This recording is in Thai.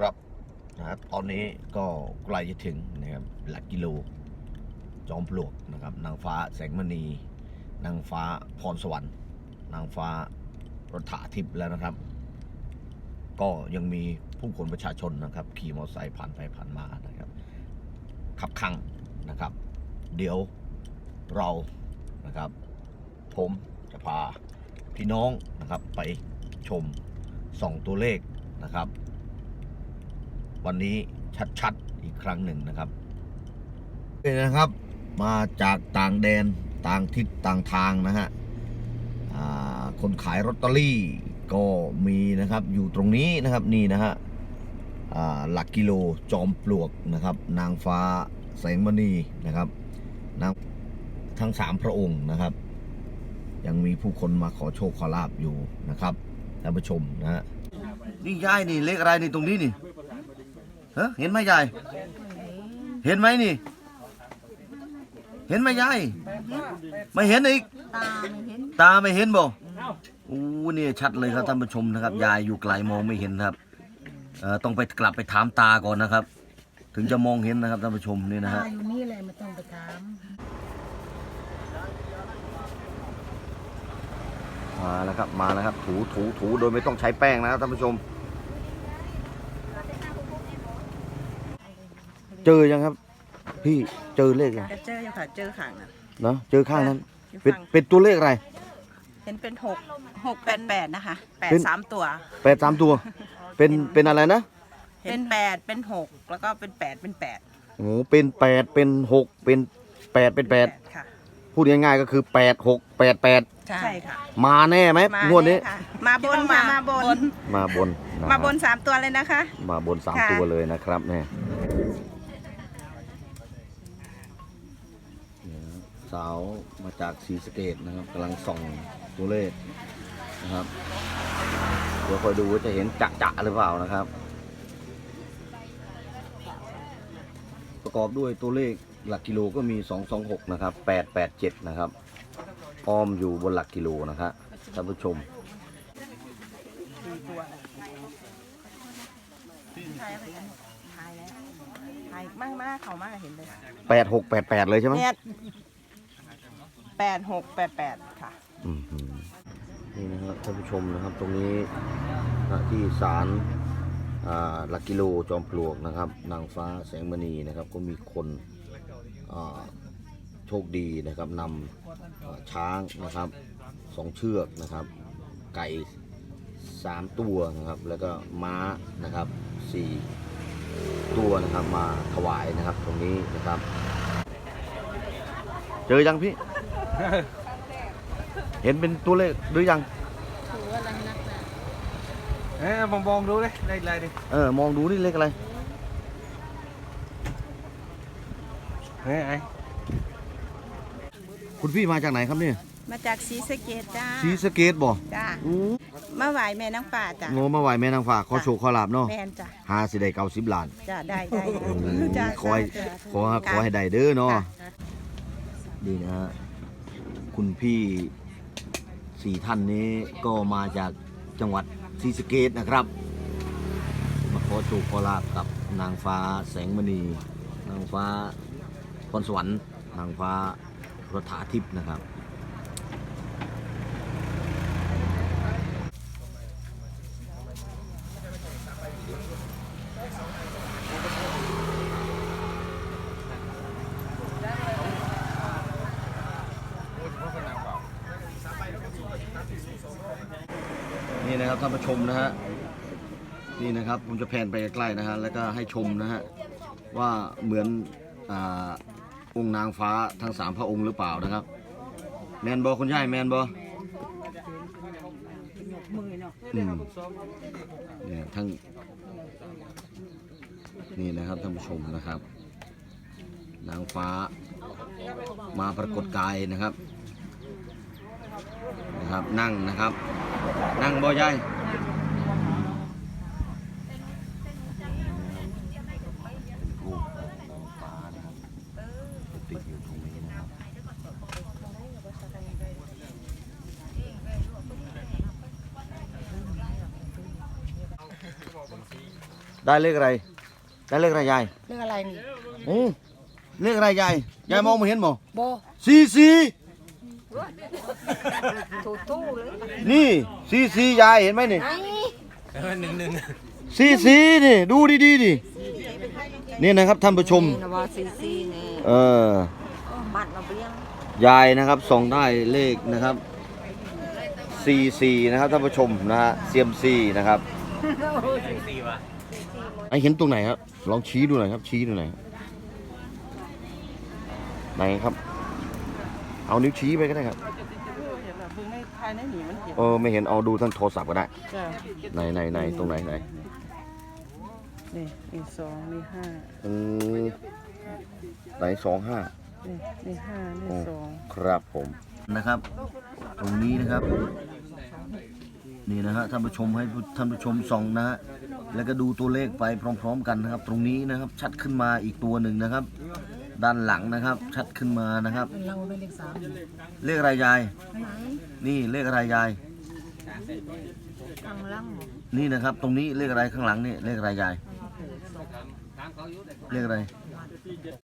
ครับนะฮะตอนนี้ก็ใกล้จะถึงนะครับหลักกิโล จอมปลวกนะครับ นางฟ้าแสงมณี นางฟ้าพรสวรรค์นางฟ้ารถถาทิพย์แล้วนะครับ ก็ยังมีผู้คนประชาชนนะครับ ขี่มอเตอร์ไซค์ผ่านไปผ่านมานะครับ ขับขังนะครับ เดี๋ยวเรานะครับ ผมจะพาพี่น้องนะครับไปชมส่องตัวเลขนะครับ วันนี้ชัดๆ อีกครั้งหนึ่งนะครับนี่นะครับมาจากต่างแดนต่างทิศต่างทางนะฮะอ่าคนขายลอตเตอรี่ก็มีนะครับอยู่ตรงนี้นะครับนี่นะฮะอ่าหลักกิโลจอมปลวกนะครับ นางฟ้าแสงมณีนะครับนางทั้งสามพระองค์นะครับ ยังมีผู้คนมาขอโชคขอลาบอยู่นะครับท่านผู้ชมนะฮะนี่ยายนี่เลขอะไรนี่ตรงนี้นี่ ฮะเห็นไหมยาย เห็นไหมนี่ เห็นไหมยาย ไม่เห็นอีก ตาไม่เห็นตาไม่เห็นบ่อู้นี่ชัดเลยครับท่านผู้ชมนะครับ ยายอยู่ไกลมองไม่เห็นครับเอ่อต้องไปกลับไปถามตาก่อนนะครับ ถึงจะมองเห็นนะครับท่านผู้ชมนี่นะตาฮะ อยู่นี่เลยไม่ต้องไปถาม มาแล้วครับมาแล้วครับถูถูถูโดยไม่ต้องใช้แป้งนะครับท่านผู้ชม เจอยังครับ พี่เจอเลขยังจะเจออยู่ค่ะเจอขังอะเนาะเจอข้างนั้นอยู่เป็นฝั่งเป็นตัวเลขอะไรเห็นเป็นหกหกแปดแปดนะคะแปดเป็นสามตัวแปดสามตัว เป็นเป็นอะไรนะ เป็นแปดเป็นหกแล้วก็เป็นแปดเป็นแปดโอ้โหเป็นแปดเป็นหกเป็นแปดเป็นแปดค่ะพูดง่ายๆก็คือแปดหกแปดแปดใช่ค่ะ มาแน่ไหมมางวดนี้ค่ะมาบนค่ะมาบน มาบนนะมาฮะบนสามตัวเลยนะคะ มาบนสามค่ะตัวเลยนะครับเนี่ย สาวมาจากศรีสะเกดนะครับกำลังส่องตัวเลขนะครับ เดี๋ยวคอยดูว่าจะเห็นจะจะหรือเปล่านะครับ ประกอบด้วยตัวเลขหลักกิโลก็มี 226 นะครับ 887 นะครับอ้อมอยู่บนหลักกิโลนะครับท่านผู้ชมถ่ายแล้วถ่ายแล้วถ่ายมากมากเขามากเห็นเลย 8688 เลยใช่ไหมเนี่ยแปด หกแปดแปดค่ะ อื้อหือนี่นะครับท่านผู้ชมนะครับตรงนี้นะที่ศาลอ่าหลักกิโลจอมปลวกนะครับ นางฟ้าแสงมณีนะครับ ก็มีคนอ่าโชคดีนะครับนำอ่าช้างนะครับสองเชือกนะครับ ไก่สามตัวนะครับ แล้วก็ม้านะครับสี่ตัวนะครับมาถวายนะครับ ตรงนี้นะครับ เจอยังพี่ เห็นเป็นตัวเลขหรือยังถืออะไรนักหนาเอ้ยมองมองดูเลยได้ไรดิเออมองดูนี่เลขอะไรเฮ้ยไอ้คุณพี่มาจากไหนครับเนี่ยมาจากศรีสะเกดจ้าสีสะเกตบ่จ้าอู้มาไหวแม่น้ำป่าจ้าโงมาไหวแม่นางฟ้าขอโชคขอลาบเนาะแม่นจ้าหาสิได้เก้าสิบล้านจ้าได้ได้โอ้โหจ้าขอให้จ้าขอขอให้ได้เด้อเนาะดีนะฮะ คุณพี่สี่ท่านนี้ก็มาจากจังหวัดศรีสะเกตนะครับ มาขอโชคขอลาบกับนางฟ้าแสงมณี นางฟ้าพรสวรรค์ นางฟ้ารถถาทิพย์นะครับ นี่นะครับท่านผู้ชมนะฮะนี่นะครับผมจะแพนไปใกล้ๆนะฮะแล้วก็ให้ชมนะฮะว่าเหมือนอาองค์นางฟ้าทั้งสามพระองค์หรือเปล่านะครับ แมนบอคุณยายแมนบออืมเนี่ยทั้งนี่นะครับท่านผู้ชมนะครับ นางฟ้ามาปรากฏกายนะครับนะครับนั่งนะครับ นั่งบ่ยายติดอยู่ตรงนี้นะครับได้เลขอะไร ได้เลขอะไรยายเรื่องอะไรนี่โอ้เลขอะไรยายยายมองไม่เห็นบ่โบซีซี ถูตู้เลยนี่ซีซียายเห็นไหมนี่หนึ่งหนึ่งซีซีนี่ดูดีๆดินี่นะครับท่านผู้ชมนว่าซีซีนี่เออบัตรเราเบี้ยงยายนะครับส่องได้เลขนะครับซีซีนะครับท่านผู้ชมนะฮะเซียมซีนะครับไอเห็นตรงไหนครับลองชี้ดูหน่อยครับชี้ดูหน่อยไหนครับ เอานิ้วชี้ไปก็ได้ครับเห็นแบบมึงไม่ทายในหนีมันเห็นเออไม่เห็นเอาดูทางโทรศัพท์ก็ได้จ้ะไหนไหนไหนตรงไหนไหนนี่มีสองมีห้าอืมไหนสองห้า นี่นี่ห้านี่โอ้สองครับผมนะครับ ตรงนี้นะครับ นี่นะฮะท่านผู้ชมให้ผู้ท่านผู้ชมส่องนะฮะแล้วก็ดูตัวเลขไปพร้อม ๆ กันนะครับ ตรงนี้นะครับชัดขึ้นมาอีกตัวหนึ่งนะครับ ด้านหลังนะครับ ชัดขึ้นมานะครับ เราไม่เลขสามเลขอะไรยายไหนนี่เลขอะไรยายข้างล่างนี่นะครับ ตรงนี้เลขอะไรข้างหลังนี่เลขอะไรยาย เลขอะไร